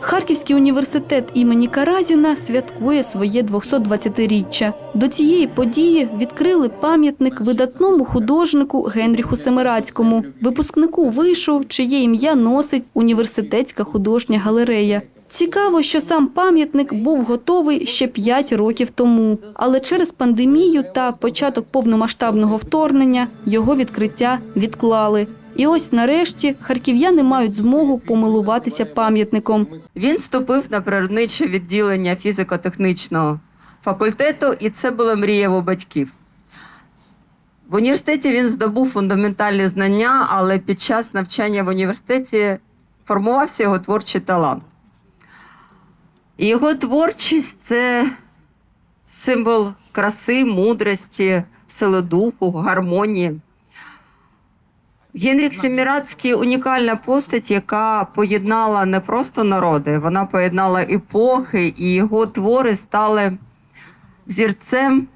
Харківський університет імені Каразіна святкує своє 220-річчя. До цієї події відкрили пам'ятник видатному художнику Генріху Семирацькому, випускнику вишу, чиє ім'я носить університетська художня галерея. Цікаво, що сам пам'ятник був готовий ще 5 років тому, але через пандемію та початок повномасштабного вторгнення його відкриття відклали. І ось нарешті харків'яни мають змогу помилуватися пам'ятником. Він вступив на природниче відділення фізико-технічного факультету, і це була мрія батьків. В університеті він здобув фундаментальні знання, але під час навчання в університеті формувався його творчий талант. Його творчість це символ краси, мудрості, сили духу, гармонії. Генріх Семірацький унікальна постать, яка поєднала не просто народи, вона поєднала епохи, і його твори стали взірцем,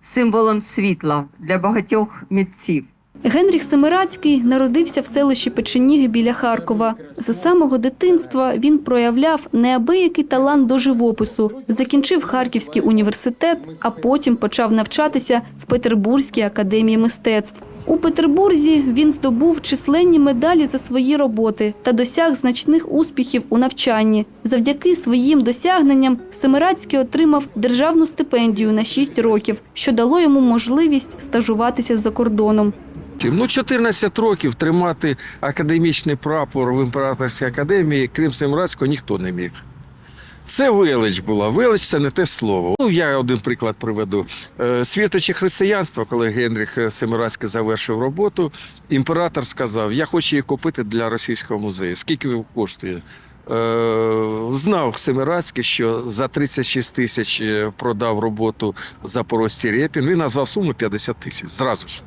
символом світла для багатьох митців. Генріх Семирацький народився в селищі Печеніги біля Харкова. З самого дитинства він проявляв неабиякий талант до живопису, закінчив Харківський університет, а потім почав навчатися в Петербурзькій академії мистецтв. У Петербурзі він здобув численні медалі за свої роботи та досяг значних успіхів у навчанні. Завдяки своїм досягненням Семирацький отримав державну стипендію на 6 років, що дало йому можливість стажуватися за кордоном. Ну, 14 років тримати академічний прапор в імператорській академії, крім Семирадського, ніхто не міг. Це велич була. Велич це не те слово. Ну, я один приклад приведу. Е, Світочі християнства, коли Генріх Семирадський завершив роботу, імператор сказав: Я хочу її купити для російського музею. Скільки коштує? Е, Знав Семирадський, що за 36 тисяч е, продав роботу Запорожці Рєпін. Він назвав суму 50 тисяч. Зразу ж.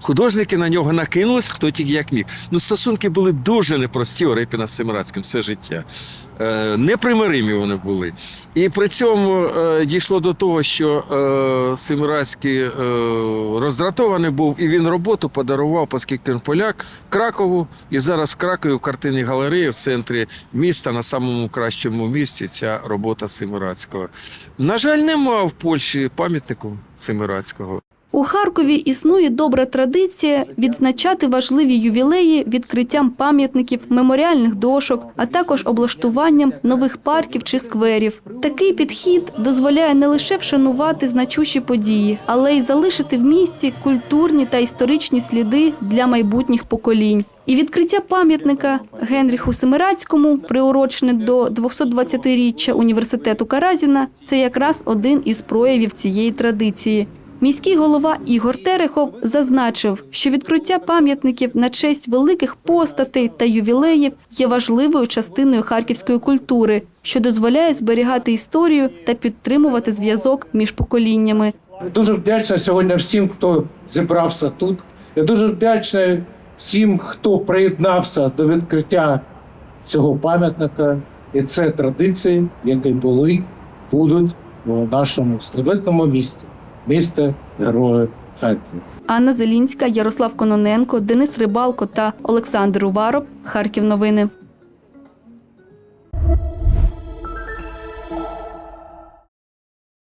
Художники на нього накинулись, хто тільки як міг. Ну, стосунки були дуже непрості у Репіна з Семирадським все життя. Е, непримиримі вони були. І при цьому е, дійшло до того, що е, Семирадський е, роздратований був, і він роботу подарував, оскільки він поляк, Кракову. І зараз в Кракові в картинній галереї в центрі міста, на самому кращому місці, ця робота Семирадського. На жаль, нема в Польщі пам'ятнику Семирадського. У Харкові існує добра традиція відзначати важливі ювілеї відкриттям пам'ятників, меморіальних дошок, а також облаштуванням нових парків чи скверів. Такий підхід дозволяє не лише вшанувати значущі події, але й залишити в місті культурні та історичні сліди для майбутніх поколінь. І відкриття пам'ятника Генріху Семирацькому, приурочене до 220-річчя університету Каразіна, це якраз один із проявів цієї традиції. Міський голова Ігор Терехов зазначив, що відкриття пам'ятників на честь великих постатей та ювілеїв є важливою частиною харківської культури, що дозволяє зберігати історію та підтримувати зв'язок між поколіннями. Дуже вдячна сьогодні всім, хто зібрався тут. Я дуже вдячний всім, хто приєднався до відкриття цього пам'ятника. І це традиції, які були, будуть у нашому славетному місті, місті Герої Харків. Анна Зелінська, Ярослав Кононенко, Денис Рибалко та Олександр Уваров. Харків новини.